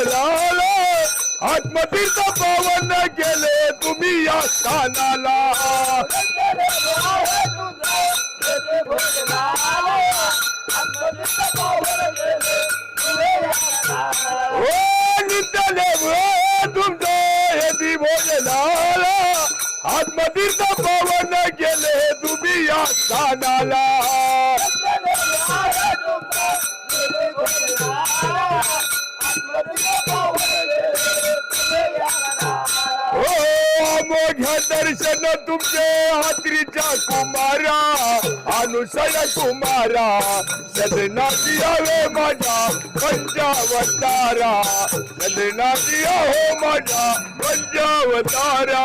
भोजनाला आत्मतीर्थ पावन गेले तुम्ही या स्थानाला आत्मतीर्थ पावन गेले तुम्ही या स्थानाला मोठ्या दर्शन तुमचे हात्रीच्या कुमारा अनुसय कुमारा सदनाची यावे माझा पंचावतारा सदनाची हो माझा पंचावतारा।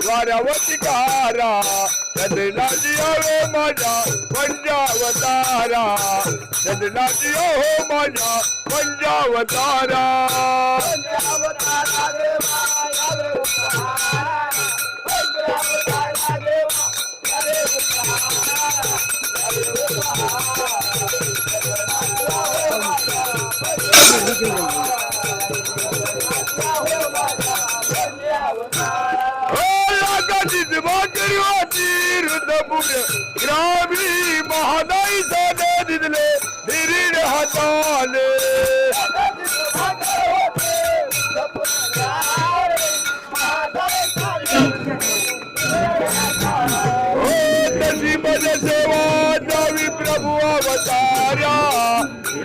द्वारवतिकारा सदनाची हवे माझ्या पंजावतारा सदनाची हो माझ्या पंजावतारा ओ ग्रामी महादाई साधे दिदले निरीड हाताले।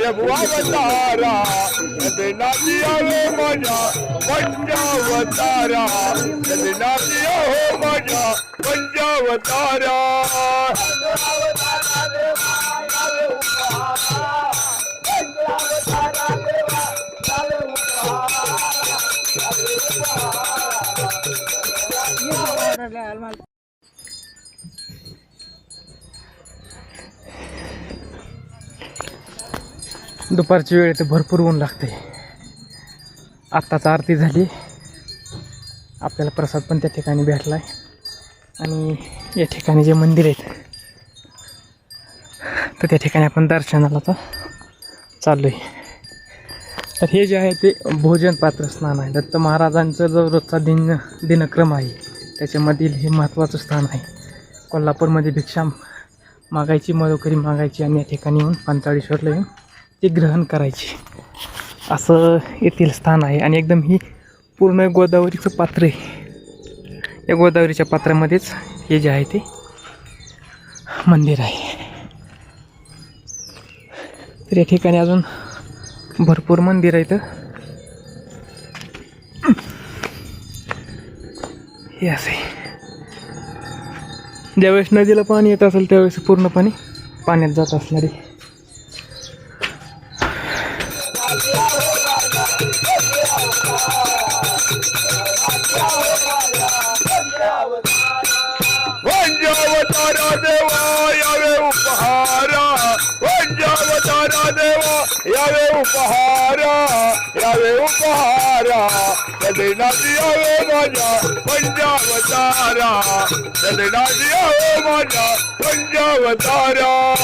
प्रभु अवतारा सदनाची हवे माझ्या पंचावतारा सदनाची हो माझ्या पंचावतारा दुपारची वेळ तर भरपूर ऊन लागते. आत्ताच आरती झाली. आपल्याला प्रसाद पण त्या ठिकाणी भेटला आहे आणि या ठिकाणी जे मंदिर आहेत तर त्या ठिकाणी आपण दर्शनाला तर चाललो आहे तर हे जे आहे ते भोजन पात्र स्नान आहे. दत्त महाराजांचं जो रोजचा दिन दिनक्रम आहे त्याच्यामधील हे महत्त्वाचं स्थान आहे. कोल्हापूरमध्ये भिक्षा मागायची मधोकरी मागायची आणि या ठिकाणी येऊन पांचाळेश्वरला येऊन ती ग्रहण करायची. असं येथील स्थान आहे आणि एकदम ही पूर्ण गोदावरीचं पात्र आहे. या गोदावरीच्या पात्रामध्येच हे जे आहे ते मंदिर आहे. तर या ठिकाणी अजून भरपूर मंदिर आहेत. हे असे. ज्यावेळेस नदीला पाणी येत असेल त्यावेळेस पूर्णपणे पाण्यात जात असणारी पंचावतारा देवा यावे उपहारा पंचावतारा देवा यावे उपहारा यावे उपहारा सदनाची यावे माझ्या पंचावतारा सदनाची यावे माझ्या पंचावतारा रत्न भोजनाय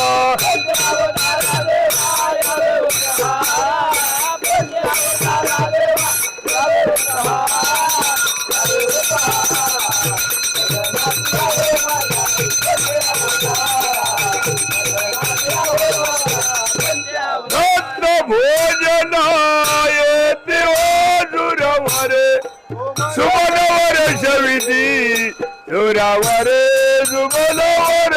देवाजुरवरे। सुमनवर शविती सुरावरे सुमनवर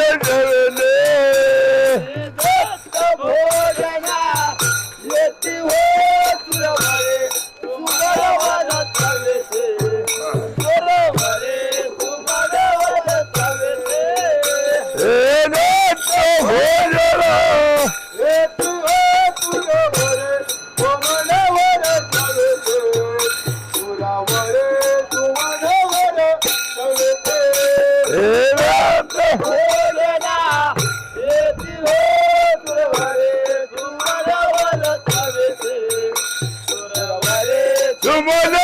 Come on,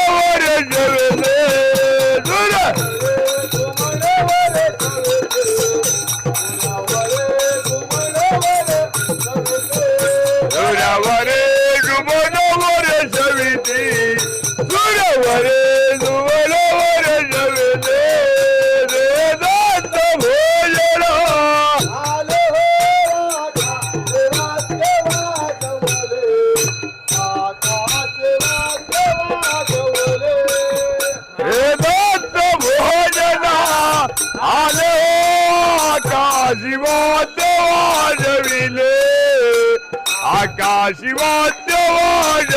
आकाशी वाद्य वाजविले. आकाशी वाद्य वाज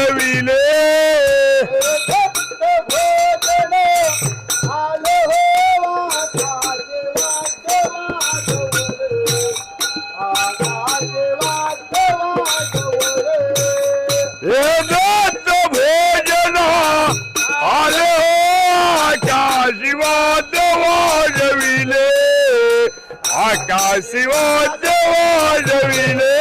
right, guys. See what I do. I you know.